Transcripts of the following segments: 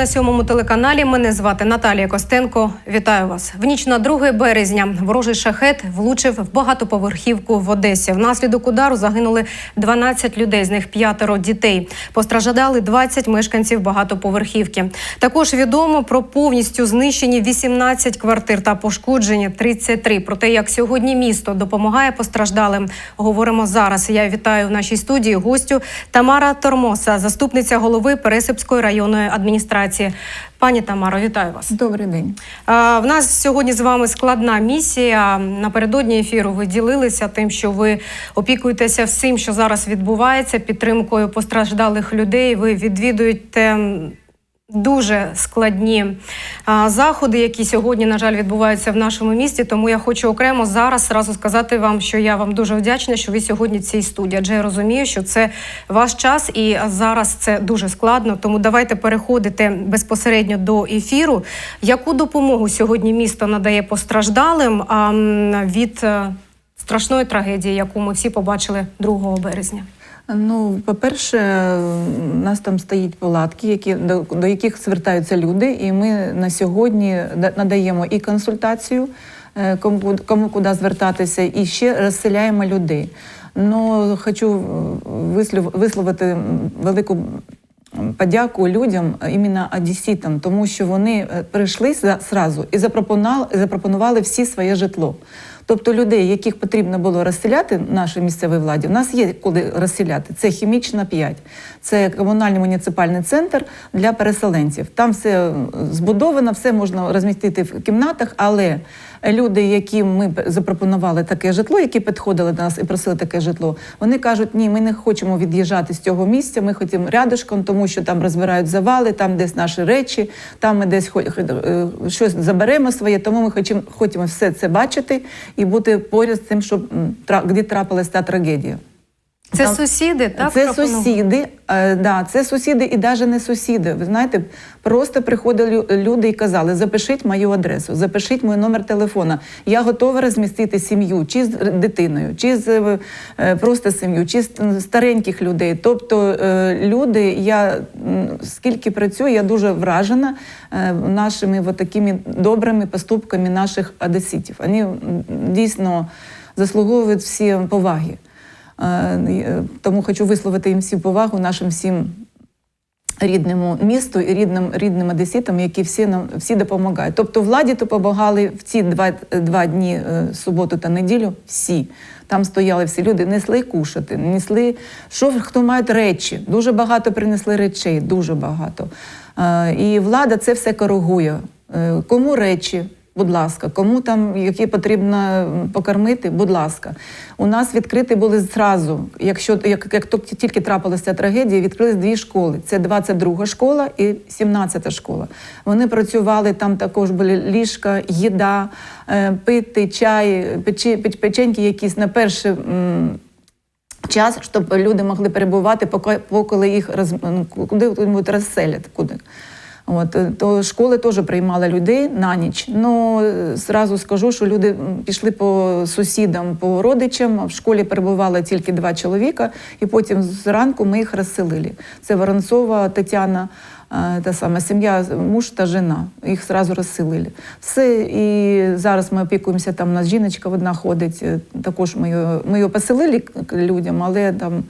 на сьомому телеканалі. Мене звати Наталія Костенко. Вітаю вас. В ніч на 2 березня ворожий шахет влучив в багатоповерхівку в Одесі. Внаслідок удару загинули 12 людей, з них п'ятеро дітей. Постраждали 20 мешканців багатоповерхівки. Також відомо про повністю знищені 18 квартир та пошкоджені 33. Про те, як сьогодні місто допомагає постраждалим, говоримо зараз. Я вітаю в нашій студії гостю Тамара Тормоса, заступниця голови Пересипської районної адміністрації. Пані Тамаро, вітаю вас. Добрий день. В нас сьогодні з вами складна місія. Напередодні ефіру ви ділилися тим, що ви опікуєтеся всім, що зараз відбувається, підтримкою постраждалих людей. Ви відвідуєте дуже складні а, заходи, які сьогодні, на жаль, відбуваються в нашому місті. Тому я хочу окремо зараз зразу сказати вам, що я вам дуже вдячна, що ви сьогодні в цій студії. Адже я розумію, що це ваш час, і зараз це дуже складно. Тому давайте переходити безпосередньо до ефіру. Яку допомогу сьогодні місто надає постраждалим а, від е, страшної трагедії, яку ми всі побачили 2 березня? Ну, по-перше, у нас там стоять палатки, які, до, до яких звертаються люди, і ми на сьогодні надаємо і консультацію, е, кому, кому куди звертатися, і ще розселяємо людей. Ну, хочу е, вислів, висловити велику подяку людям, іменно одеситам, тому що вони е, прийшли зразу і запропонували всі своє житло. Тобто людей, яких потрібно було розселяти нашій місцевій владі, у нас є куди розселяти. Це хімічна 5, це комунальний муніципальний центр для переселенців. Там все збудовано, все можна розмістити в кімнатах, але люди, яким ми запропонували таке житло, які підходили до нас і просили таке житло, вони кажуть, ні, ми не хочемо від'їжджати з цього місця, ми хочемо рядышком, тому що там розбирають завали, там десь наші речі, там ми десь е, щось заберемо своє, тому ми хочемо, хочемо все це бачити і бути поряд з тим, щоб де трапилась та трагедія. Це Там- сусіди, так? це пропонували? сусіди, е, да, це сусіди і навіть не сусіди. Ви знаєте, просто приходили люди і казали: запишіть мою адресу, запишіть мій номер телефона. Я готова розмістити сім'ю, чи з дитиною, чи з е, просто сім'ю, чи з стареньких людей. Тобто е, люди, я скільки працюю, я дуже вражена е, нашими от такими добрими поступками наших одеситів. Вони дійсно заслуговують всі поваги. Е, е, Тому хочу висловити їм всю повагу нашим всім рідному місту і рідним рідним одеситам, які всі нам всі допомагають. Тобто владі допомагали в ці два, два дні е, суботу та неділю. Всі там стояли всі люди, несли кушати, несли що хто мають речі. Дуже багато принесли речей, дуже багато. І влада це все коригує. Кому речі? Будь ласка, кому там які потрібно покормити, будь ласка. У нас відкриті були зразу. Якщо як, як тільки трапилася трагедія, відкрились дві школи: це 22 школа і 17 школа. Вони працювали там. Також були ліжка, їда, е, пити, чай, печі, печеньки якісь на перший час, щоб люди могли перебувати, поки, поки їх роз, куди-небудь розселять. Куди. От, е, то школи теж приймали людей на ніч. Ну, зразу скажу, що люди пішли по сусідам, по родичам. В школі перебувало тільки два чоловіка, і потім зранку ми їх розселили. Це Воронцова Тетяна, е, та сама сім'я, муж та жена. Їх зразу розселили. Все, і зараз ми опікуємося, там у нас жіночка одна ходить, е, також ми ми її поселили людям, але там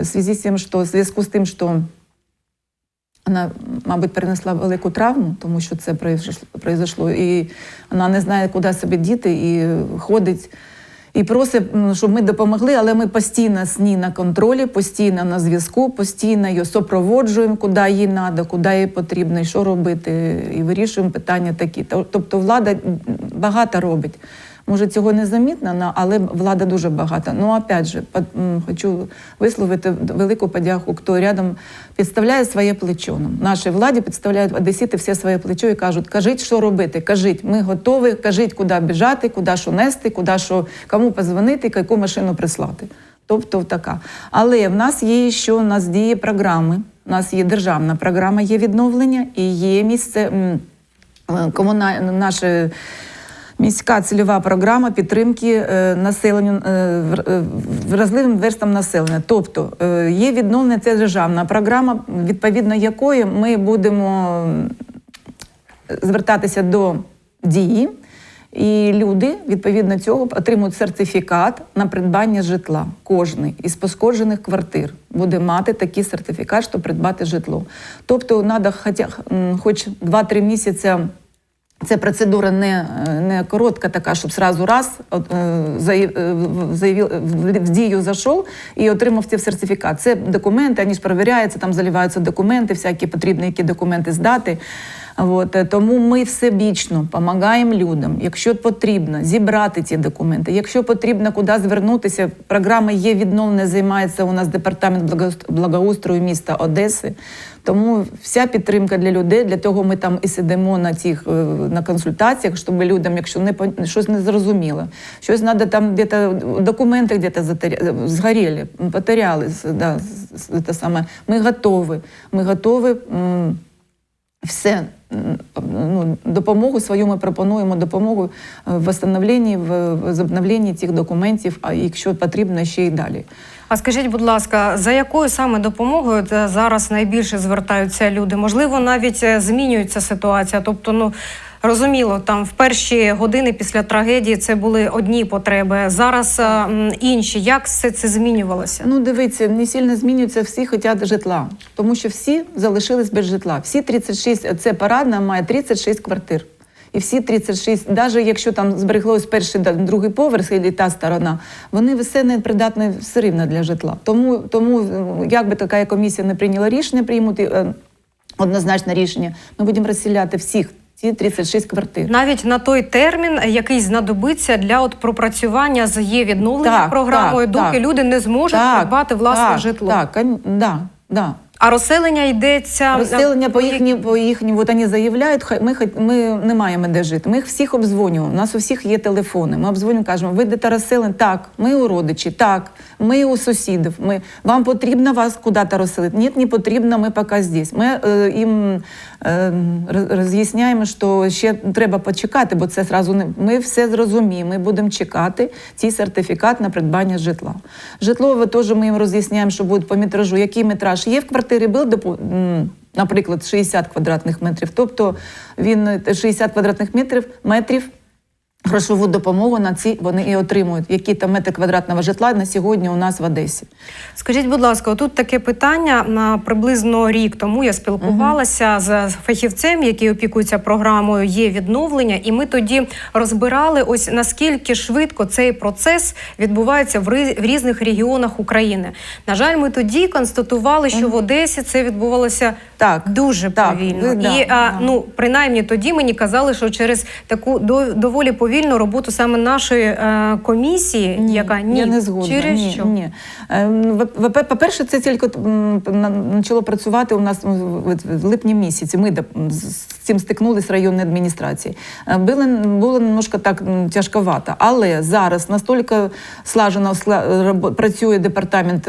в зв'язку з тим, що, в зв'язку з тим, що вона, мабуть, перенесла велику травму, тому що це произошло. І вона не знає, куди себе діти, і ходить. І просить, щоб ми допомогли, але ми постійно з ній на контролі, постійно на зв'язку, постійно її супроводжуємо, куди їй треба, куди їй потрібно, і що робити, і вирішуємо питання такі. Тобто влада багато робить. Може, цього не замітно, але влада дуже багата. Ну, опять же, хочу висловити велику подяку, хто рядом підставляє своє плечо. Нашій владі підставляють одесити все своє плечо і кажуть, кажіть, що робити, кажіть, ми готові, кажіть, куди біжати, куди що нести, куди що, кому позвонити, яку машину прислати. Тобто така. Але в нас є ще у нас діє програми. У нас є державна програма, є відновлення і є місце е, комуна... наше Міська цільова програма підтримки е, населенню е, е, вразливим верстам населення. Тобто є відновлення це державна програма, відповідно якої ми будемо звертатися до дії, і люди відповідно цього отримують сертифікат на придбання житла. Кожний із пошкоджених квартир буде мати такий сертифікат, щоб придбати житло. Тобто, треба хоч 2-3 місяці. Це процедура не, не коротка така, щоб сразу раз е, е, заявив, в дію зайшов і отримав цей сертифікат. Це документи, вони ж перевіряються, там заливаються документи, всякі потрібні які документи здати. От, е, тому ми всебічно допомагаємо людям, якщо потрібно, зібрати ці документи. Якщо потрібно куди звернутися, програма є відновлення, займається у нас департамент благоуст- благоустрою міста Одеси. Тому вся підтримка для людей, для того ми там і сидимо на цих е, на консультаціях, щоб людям, якщо не щось не зрозуміло, щось треба там де-то документи де-то згоріли, потеряли. Да, те саме. Ми готові. Ми готові. все ну, допомогу свою ми пропонуємо допомогу е, в встановленні, в возобновленні цих документів, а якщо потрібно, ще й далі. А скажіть, будь ласка, за якою саме допомогою зараз найбільше звертаються люди? Можливо, навіть е, змінюється ситуація. Тобто, ну розуміло, там в перші години після трагедії це були одні потреби. Зараз е, м, інші. Як все це змінювалося? Ну, дивіться, не сильно змінюється, всі хочуть житла, тому що всі залишились без житла. Всі 36, це парадна має 36 квартир. І всі 36, навіть якщо там збереглось перший другий поверх і та сторона, вони все непридатні все рівно для житла. Тому, тому е, як би така комісія не прийняла рішення, приймуть е, однозначне рішення, ми будемо розселяти всіх ці 36 квартир. Навіть на той термін, який знадобиться для от пропрацювання з є відновлення Так, програмою, так, доки так. люди не зможуть придбати власне так, житло. Так, да, да. А розселення йдеться Розселення по їхні, по їхні, от вони заявляють, хай- ми, ми не маємо де жити. Ми їх всіх обдзвонюємо. У нас у всіх є телефони. Ми обдзвонюємо, кажемо, ви йдете розселення? Так, ми у родичі, так, ми у сусідів. Ми, вам потрібно вас куди-то розселити? Ні, не потрібно, ми поки здесь. Ми е, їм е, роз- роз'ясняємо, що ще треба почекати, бо це зразу не ми все зрозуміємо. Ми будемо чекати цей сертифікат на придбання житла. Житлове теж ми їм роз'ясняємо, що буде по метражу, який метраж є в квартирі, допу- м, Наприклад, 60 квадратних метрів. Тобто він е, 60 квадратних метрів, метрів грошову допомогу на ці вони і отримують. Які там метри квадратного житла на сьогодні у нас в Одесі. Скажіть, будь ласка, тут таке питання. На приблизно рік тому я спілкувалася з фахівцем, який опікується програмою є відновлення, і ми тоді розбирали ось наскільки швидко цей процес відбувається в різних регіонах України. На жаль, ми тоді констатували, що в Одесі це відбувалося Так, дуже так, повільно. ви- да, і а, да. ну принаймні тоді мені казали, що через таку доволі повільну роботу саме нашої е, комісії, яка ні, я не згодна. через ні, що Ні. Е, ви- По-перше, це тільки почало працювати у нас в липні місяці. Ми з цим стикнулися районні адміністрації. Е, Було, було немножко так тяжковато. Але зараз настільки слажено працює департамент.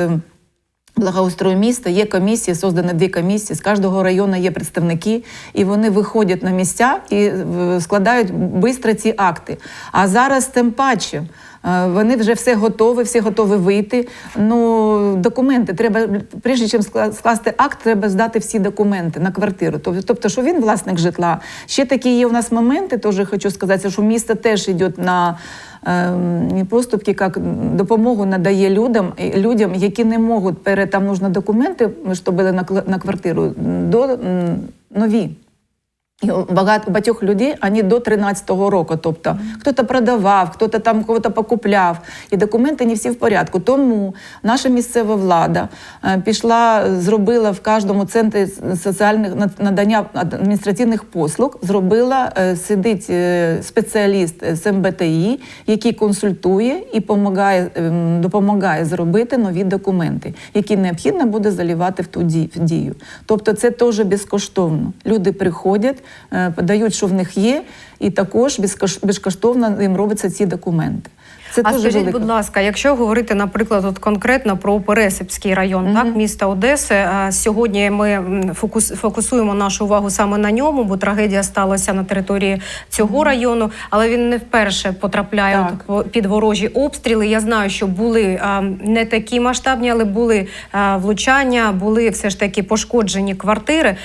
Благоустрою міста є комісії, создані дві комісії. З кожного району є представники, і вони виходять на місця і е, складають швидко ці акти. А зараз тим паче. Е, Вони вже все готові, всі готові вийти. Ну, документи треба, прежде чим скла- скласти акт, треба здати всі документи на квартиру. Тобто, що він власник житла. Ще такі є у нас моменти, теж хочу сказати, що місто теж йде на ем, поступки, як допомогу надає людям, людям, які не можуть пере там нужно документи, щоб були на квартиру, до нові. Багато багатьох людей вони до 13-го року. Тобто хто-то продавав, хто-то там кого-то покупляв, і документи не всі в порядку. Тому наша місцева влада е, пішла, зробила в кожному центрі соціальних над- надання адміністративних послуг, зробила е, сидить е, спеціаліст з МБТІ, який консультує і помагає, ем, допомагає зробити нові документи, які необхідно буде залівати в ту дію. Тобто це теж безкоштовно. Люди приходять, подають, що в них є, і також безкоштовно їм робляться ці документи. Це а скажіть, велика. будь ласка, якщо говорити, наприклад, от конкретно про Пересипський район, так міста Одеси. е, Сьогодні ми фокус, фокусуємо нашу увагу саме на ньому, бо трагедія сталася на території цього району, але він не вперше потрапляє от під ворожі обстріли. Я знаю, що були е, не такі масштабні, але були е, влучання, були все ж таки пошкоджені квартири.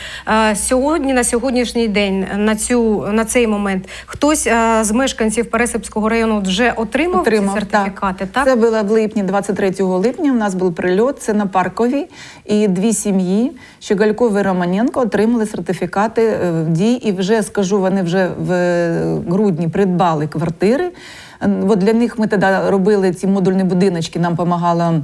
Е, Сьогодні, на сьогоднішній день, на цю на цей момент, хтось е, з мешканців Пересипського району вже отримав, Отримав, ці сертифікати. Так, Це було в липні, 23 липня. У нас був прильот. Це на парковій, і дві сім'ї Щегальков і Романенко отримали сертифікати е, в дій. І вже скажу, вони вже в е, грудні придбали квартири. От для них ми тоді робили ці модульні будиночки. Нам допомагала.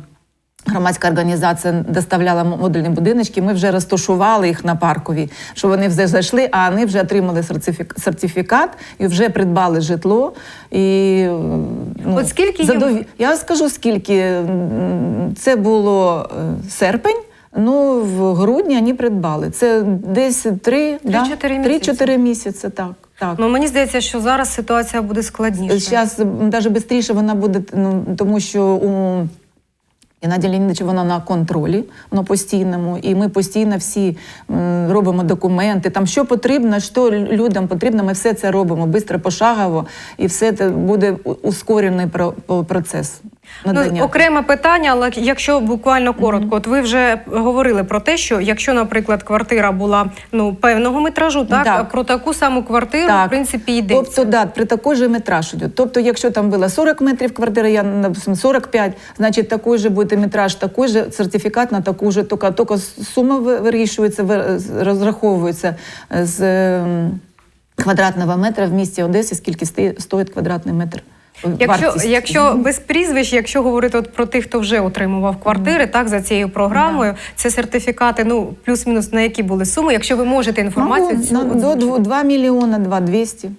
Громадська організація доставляла модульні будиночки. Ми вже розташували їх на паркові, що вони вже зайшли, а вони вже отримали сертифікат і вже придбали житло. І, ну, От скільки їм- Я скажу скільки. Це було е, серпень. Ну, в грудні вони придбали. Це десь три, да? Три-чотири місяці. Місяці, так. так. ну мені здається, що зараз ситуація буде складніша. Зараз навіть швидше вона буде, ну, тому що у Геннадія Леонідовича вона на контролі, воно постійному, і ми постійно всі робимо документи. Там що потрібно, що людям потрібно, ми все це робимо швидко, пошагово, і все це буде ускорений процес. надання. Ну, окреме питання, але якщо буквально коротко, от ви вже говорили про те, що якщо, наприклад, квартира була ну певного метражу, так, Так. про таку саму квартиру, Так. в принципі, йдеться. Тобто, да, при такий же метраж йде. Тобто, якщо там було 40 метрів квартири, я допустим, 45, значить такий же буде метраж, такий же сертифікат на таку же, тільки, тільки сума вирішується, ви- розраховується з ем, квадратного метра в місті Одесі, скільки стоїть квадратний метр. Якщо, вартість. якщо без прізвищ, якщо говорити от про тих, хто вже отримував квартири, так за цією програмою, це сертифікати, ну плюс-мінус на які були суми. Якщо ви можете інформацію Могу, цю на- до озвучити. 2, 2 мільйона, 2 200.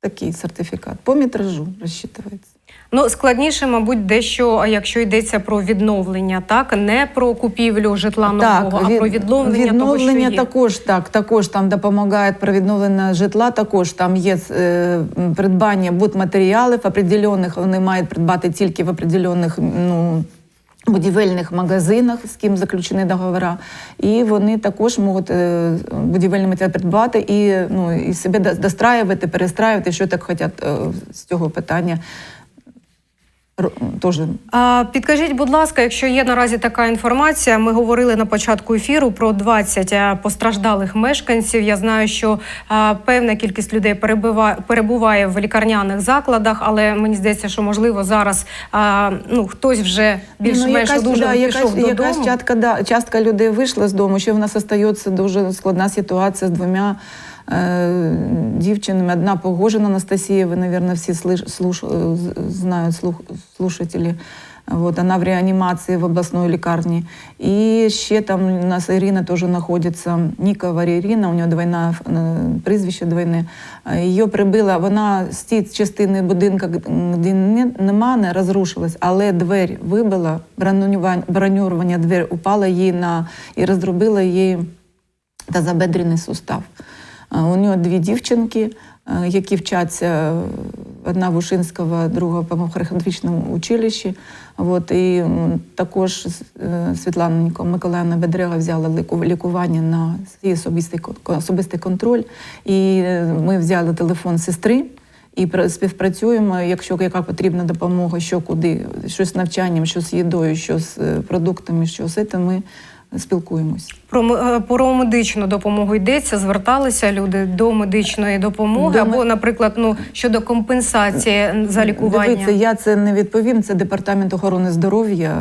Такий сертифікат. По метражу розчитується. Ну складніше, мабуть, дещо, а якщо йдеться про відновлення, так не про купівлю житла нового, а від- про відновлення, відновлення того, що є. також так. Також там допомагають про відновлення житла. Також там є е, придбання будматеріалів определених. Вони мають придбати тільки в определених ну. Будівельних магазинах, з ким заключені договори, і вони також можуть е, будівельний матеріал придбати і ну і себе до- достраювати, перестраювати, що так хочуть е, з цього питання. Теж А, підкажіть, будь ласка, якщо є наразі така інформація, ми говорили на початку ефіру про 20 постраждалих мешканців. Я знаю, що а, певна кількість людей перебуває, перебуває в лікарняних закладах, але мені здається, що можливо зараз а, ну хтось вже більш-менш якась, дуже да, пішов якась, додому. якась частка, да, частка людей вийшла з дому. Ще в нас остається дуже складна ситуація з двома е, дівчинами. Одна Погожина Анастасія, ви, мабуть, всі слуш, е, знають слух, слушателі. Вот, она в реанимации в областной лікарні. І ще там у нас Ірина теж знаходиться, Нікова Ірина, у нього двойна е, прізвище двойне. Е, Її прибила, вона з тієї частини будинку, де не- нема, не розрушилась, але двері вибила, бронювання, двері упала їй на і роздробила їй тазобедрений сустав. У нього дві дівчинки, е, які вчаться одна в Ушинського, друга по хореографічному училищі. От, і також е, Світлана Миколаївна Бедрега взяла лікування на свій особистий, особистий контроль. І е, ми взяли телефон сестри. І співпрацюємо, якщо яка потрібна допомога, що куди, що з навчанням, що з їдою, що з продуктами, що з цим, ми спілкуємось. Про е, про медичну допомогу йдеться. Зверталися люди до медичної допомоги, До або, наприклад, ну щодо компенсації за лікування. Дивіться, я це не відповім. Це департамент охорони здоров'я.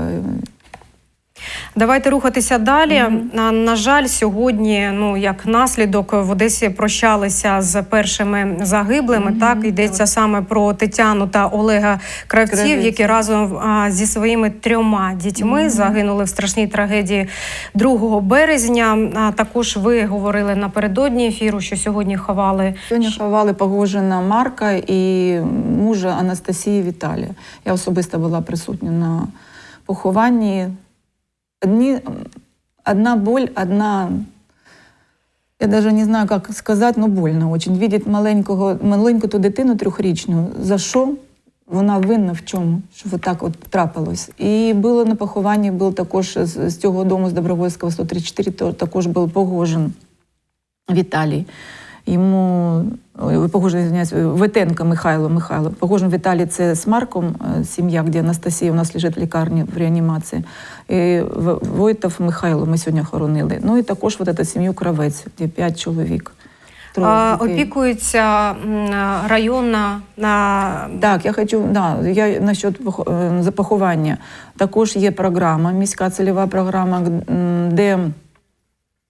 Давайте рухатися далі. На, на жаль, сьогодні, ну як наслідок, в Одесі прощалися з першими загиблими. Так йдеться саме про Тетяну та Олега Кравців, Кравець. які разом а, зі своїми трьома дітьми загинули в страшній трагедії 2 березня. А також ви говорили напередодні ефіру, що сьогодні ховали Сьогодні ховали Погожина Марка і мужа Анастасії Віталія. Я особисто була присутня на похованні. Одні, одна боль, одна. Я навіть не знаю, як сказати, але больно очень. Видеть маленького, маленьку ту дитину трьохрічну. За що? вона винна в чому, що отак от трапилось. І було на похованні, був також з, з цього дому з Добровольського 134, то також був Погожин Віталій. Йому ой, Погожин, извиняюсь, Ветенко Михайло Михайло. Погожин Віталій це з Марком, е, сім'я, де Анастасія у нас лежить в лікарні в реанімації. І Войтов Михайло ми сьогодні хоронили. Ну і також вот эту сім'ю Кравець, де п'ять чоловік. А, опікується районна на Так, я хочу, да, я насчет е, за поховання. Також є програма, міська цільова програма, де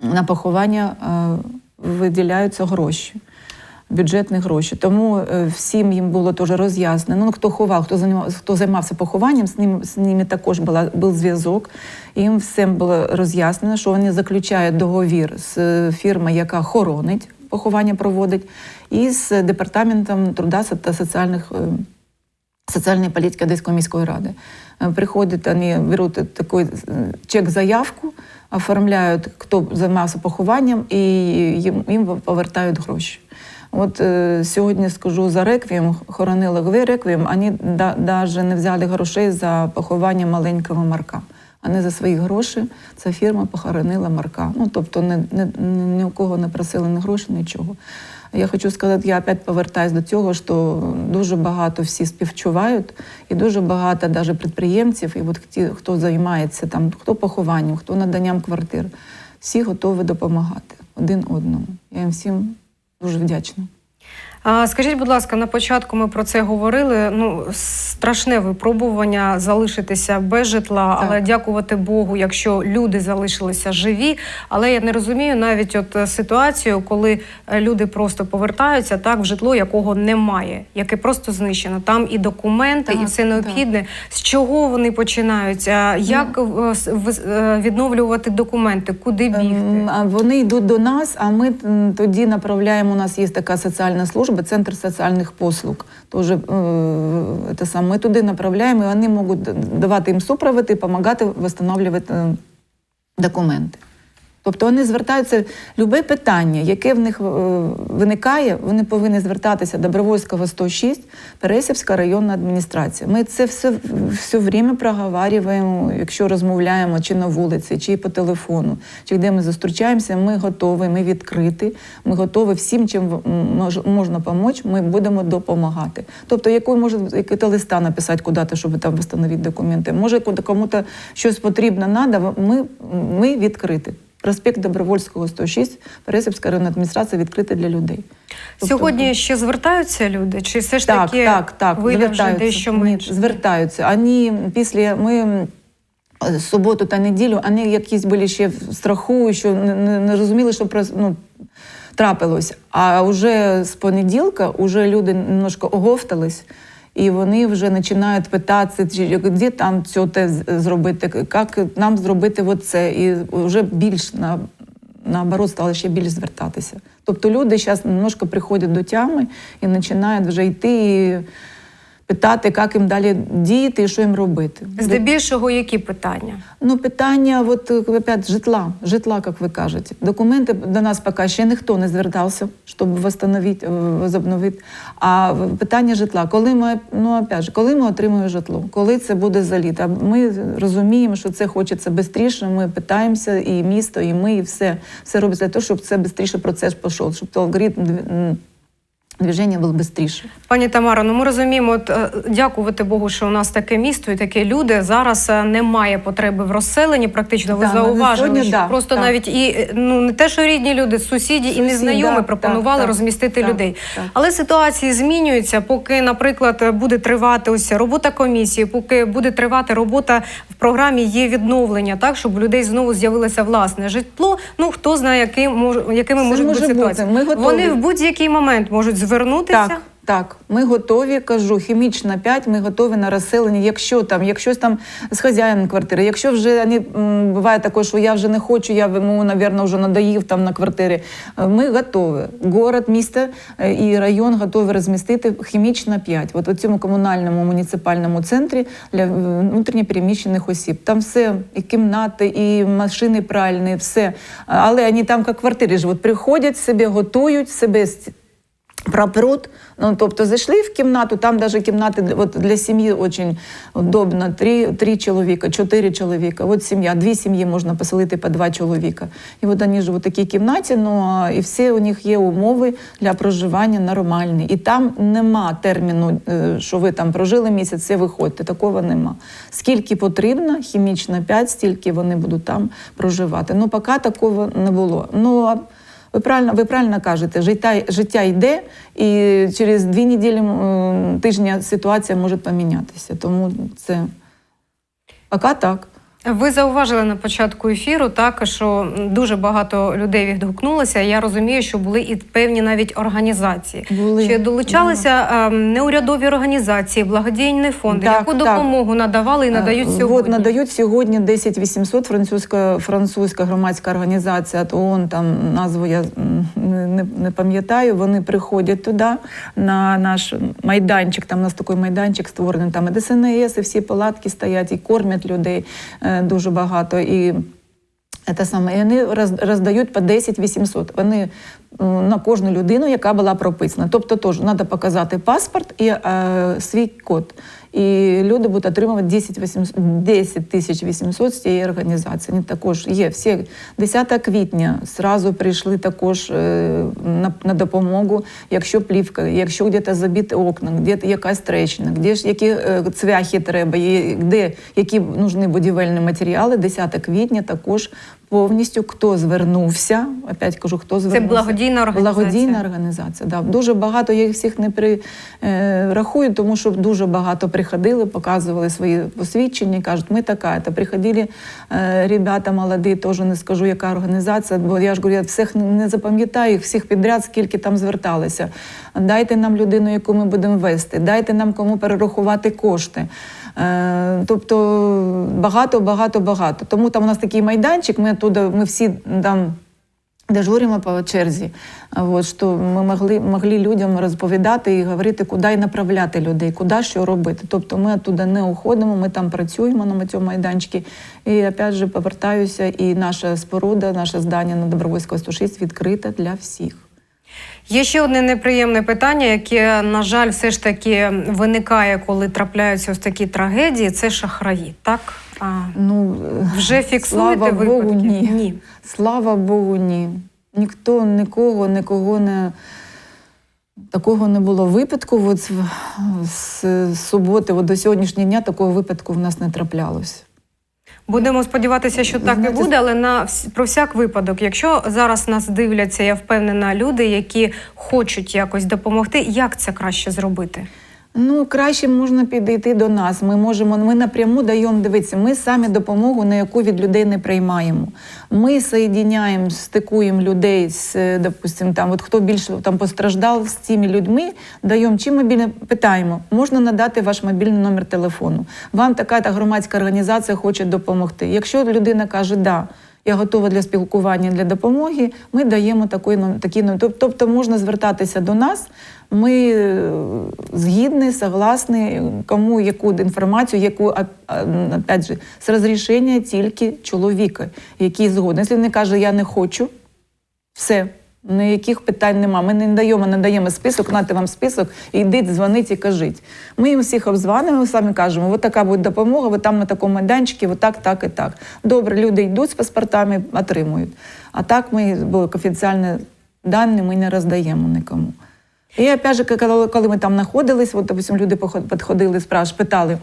на поховання е, виділяються гроші. Бюджетні гроші. Тому е, всім їм було теж роз'яснено. Ну, хто ховав, хто займався, хто займався похованням, з ним з ними також була, був зв'язок. І Їм всім було роз'яснено, що вони заключають договір з е, фірмою, яка хоронить, поховання проводить, і з департаментом труда та соціальних. е, социальной политики Одесской міської ради. Э, Приходят, они берут э, такой э, чек-заявку, оформляють, хто займався похованням, і їм, їм повертають гроші. От е, сьогодні скажу за реквієм, хоронили Гви реквієм, вони навіть не взяли грошей за поховання маленького Марка. А не за свої гроші ця фірма похоронила Марка. Ну, тобто не, ні, ні у кого не просили ні гроші, нічого. Я хочу сказати, я опять повертаюсь до цього, що дуже багато всі співчувають, і дуже багато навіть підприємців, і от ті, хто займається там, хто похованням, хто наданням квартир, всі готові допомагати один одному. Я їм всім дуже вдячна. Скажіть, будь ласка, на початку ми про це говорили. Ну, страшне випробування залишитися без житла, Так. але дякувати Богу, якщо люди залишилися живі. Але я не розумію навіть от е, ситуацію, коли е, люди просто повертаються так в житло, якого немає, яке просто знищено. Там і документи, і все необхідне. З чого вони починають? А Як вис- е, відновлювати документи? Куди бігти? Ем, вони йдуть до нас, а ми тоді направляємо. У нас є така соціальна служба, центр соціальних послуг. Тож, е, саме, ми туди направляємо, і вони можуть давати їм супровід і допомагати встановлювати е, документи. Тобто вони звертаються любе питання, яке в них е, виникає, вони повинні звертатися до Добровольського 106, Пересівська районна адміністрація. Ми це все все время проговорюємо, якщо розмовляємо чи на вулиці, чи по телефону, чи де ми зустрічаємося, ми готові, ми відкриті, ми готові всім, чим можна допомогти, ми будемо допомагати. Тобто, яку може який-то листа написати куди-то, щоб там встановити документи. Може, куди- кому-то щось потрібно треба, ми, ми відкриті. Проспект Добровольського 106, Пересипська районна адміністрація відкрита для людей. Тобто, Сьогодні ще звертаються люди? Чи все ж так, таки так, так, вийде вже дещо менше? звертаються. Вони після ми е, суботу та неділю, вони якісь були ще в страху, що не, не, не розуміли, що ну, трапилось. А вже з понеділка вже люди немножко оговтались. І вони вже починають питатися, де там цього те зробити, як нам зробити оце. І вже більш на, наоборот стали ще більш звертатися. Тобто люди зараз немножко приходять до тями і починають вже йти і питати, як їм далі діяти і що їм робити. Здебільшого які питання? Ну, питання, от опять, житла, житла, як ви кажете. Документи до нас поки ще ніхто не звертався, щоб возобновити. А питання житла, коли ми, ну, опять же, коли ми отримуємо житло, коли це буде заліт. А ми розуміємо, що це хочеться швидше, ми питаємося, і місто, і ми, і все. Все робиться для того, щоб це швидше процес пішов, щоб алгоритм движення був швидше. Пані Тамара, ну ми розуміємо, от, е, дякувати Богу, що у нас таке місто і такі люди. Зараз е, немає потреби в розселенні. Практично ви Да, зауважили, сьогодні що да, просто так. навіть і е, ну не те, що рідні люди, сусіді і незнайомі да, пропонували так, так, розмістити так, людей. так. Але ситуації змінюються, поки, наприклад, буде тривати ось робота комісії, поки буде тривати робота в програмі є відновлення, так щоб у людей знову з'явилося власне житло. Ну хто знає, яким мож, якими Це можуть може бути бути. ситуації. Ми готові. Вони в будь-який момент можуть звернутися. Так, так. Ми готові, кажу, хімічна 5, ми готові на розселення. Якщо там, якщо там з хазяїном квартири, якщо вже вони, буває таке, що я вже не хочу, я йому, мабуть, вже надоїв там на квартирі. Е, Ми готові. Город, місто е, і район готові розмістити хімічна 5. От у цьому комунальному муніципальному центрі для е, внутрішньопереміщених осіб. Там все, і кімнати, і машини пральні, все. Але вони там як в квартирі живуть. Приходять, себе готують, себе Про ну тобто зайшли в кімнату, там навіть кімнати от для сім'ї дуже удобно. Три, три чоловіка, чотири чоловіка. От сім'я, дві сім'ї можна поселити по два чоловіка. І от вони живуть в такій кімнаті, ну і всі у них є умови для проживання нормальні. І там нема терміну, е, що ви там прожили місяць, все виходьте. Такого нема. Скільки потрібно, хімічно 5, стільки вони будуть там проживати. Ну, поки такого не було. Ну, ви правильно, ви правильно кажете, життя, життя йде, і через дві неділі тижня ситуація може помінятися. Тому це поки так. Ви зауважили на початку ефіру, так що дуже багато людей відгукнулося. Я розумію, що були і певні навіть організації. Були. Чи долучалися ем, неурядові організації, благодійні фонди? Так, Яку так. допомогу надавали і надають Е, сьогодні? От надають сьогодні 10 800 французька, французька громадська організація от ООН, там назву я не, не, не пам'ятаю. Вони приходять туди на наш майданчик. Там у нас такий майданчик створений. Там і ДСНС, і всі палатки стоять, і кормять людей е, дуже багато. І Те саме, і вони роздають по 10 800. Вони на кожну людину, яка була прописана. Тобто теж треба показати паспорт і е, свій код. І люди будуть отримувати 10 800 10 тисяч 800 з цієї організації. Вони також є. Всі 10 квітня зразу прийшли також е, на, на допомогу, якщо плівка, якщо десь забіти окна, де якась трещина, де ж які е, цвяхи треба, де які нужні будівельні матеріали. 10 квітня також повністю хто звернувся. Опять кажу, хто звернувся. Це благодійна організація. Благодійна організація. Да. Дуже багато я їх всіх не при, е, тому що дуже багато приходили, показували свої посвідчення, кажуть, ми така. Та приходили е, ребята молоді, теж не скажу, яка організація, бо я ж говорю, я всіх не запам'ятаю їх всіх підряд, скільки там зверталися. Дайте нам людину, яку ми будемо вести, дайте нам кому перерахувати кошти. Е, тобто багато, багато, багато. Тому там у нас такий майданчик, ми туди, ми всі там дежуримо по черзі. От, що ми могли, могли людям розповідати і говорити, куди і направляти людей, куди що робити. Тобто ми туди не уходимо, ми там працюємо на цьому майданчику. І опять же повертаюся, і наша споруда, наше здання на Добровольського 106 відкрита для всіх. Є ще одне неприємне питання, яке, на жаль, все ж таки виникає, коли трапляються ось такі трагедії. Це шахраї, так? А, Ну, вже фіксуєте слава випадки? Богу, ні. ні. Слава Богу, ні. Ніхто нікого, нікого не. Такого не було випадку. От з, з суботи от до сьогоднішнього дня такого випадку в нас не траплялось. Будемо сподіватися, що так Знаєте, і буде, але на про всяк випадок, якщо зараз нас дивляться, я впевнена, люди, які хочуть якось допомогти, як це краще зробити? Ну, краще можна підійти до нас. Ми можемо, ми напряму даємо дивитися. Ми самі допомогу, на яку від людей не приймаємо. Ми соєдиняємо, стикуємо людей з, е, допустим, там, от хто більше там постраждав з цими людьми, даємо чи мобільне питаємо, можна надати ваш мобільний номер телефону. Вам така та громадська організація хоче допомогти. Якщо людина каже, да. Я готова для спілкування для допомоги. Ми даємо такий такий Тобто можна звертатися до нас. Ми е, згідні, согласні, кому яку інформацію, яку опять же, з розрішення тільки чоловіка, який згоден. Якщо він каже, я не хочу, все. Ніяких питань нема. Ми не даємо, не даємо список, нате вам список, йдіть, дзвоніть і кажіть. Ми їм всіх обзванюємо, самі кажемо, от така буде допомога, ви там на такому майданчику, от так, так і так. Добре, люди йдуть з паспортами, отримують. А так ми, бо офіційні дані ми не роздаємо нікому. І опять же, коли ми там знаходились, от, допустим, люди підходили, спраш, питали,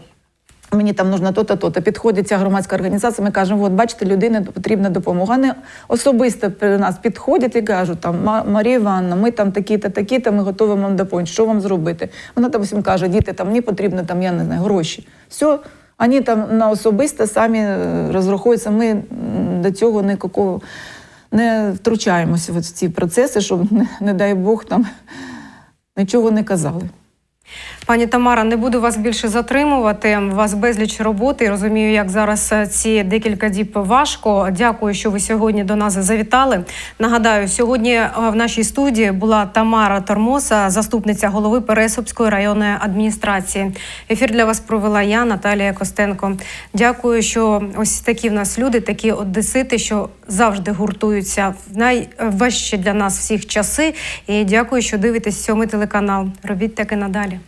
Мені там нужно то-то, то-то. Підходить ця громадська організація, ми кажемо, от бачите, людині потрібна допомога. Вони особисто при нас підходять і кажуть, там, Марія Івановна, ми там такі-то, такі-то, ми готові вам допомогти. Що вам зробити? Вона там всім каже, діти, там мені потрібно, там, я не знаю, гроші. Все, вони там на особисто самі е, розраховуються. Ми до цього ніякого не втручаємося в ці процеси, щоб, не дай Бог, там нічого не казали. Пані Тамара, не буду вас більше затримувати. У вас безліч роботи. Розумію, як зараз е, ці декілька діб важко. Дякую, що ви сьогодні до нас завітали. Нагадаю, сьогодні е, в нашій студії була Тамара Тормоса, заступниця голови Пересопської районної адміністрації. Ефір для вас провела я, Наталія Костенко. Дякую, що ось такі в нас люди, такі одесити, що завжди гуртуються в найважчі для нас всіх часи. І дякую, що дивитесь сьомий телеканал. Робіть так і надалі.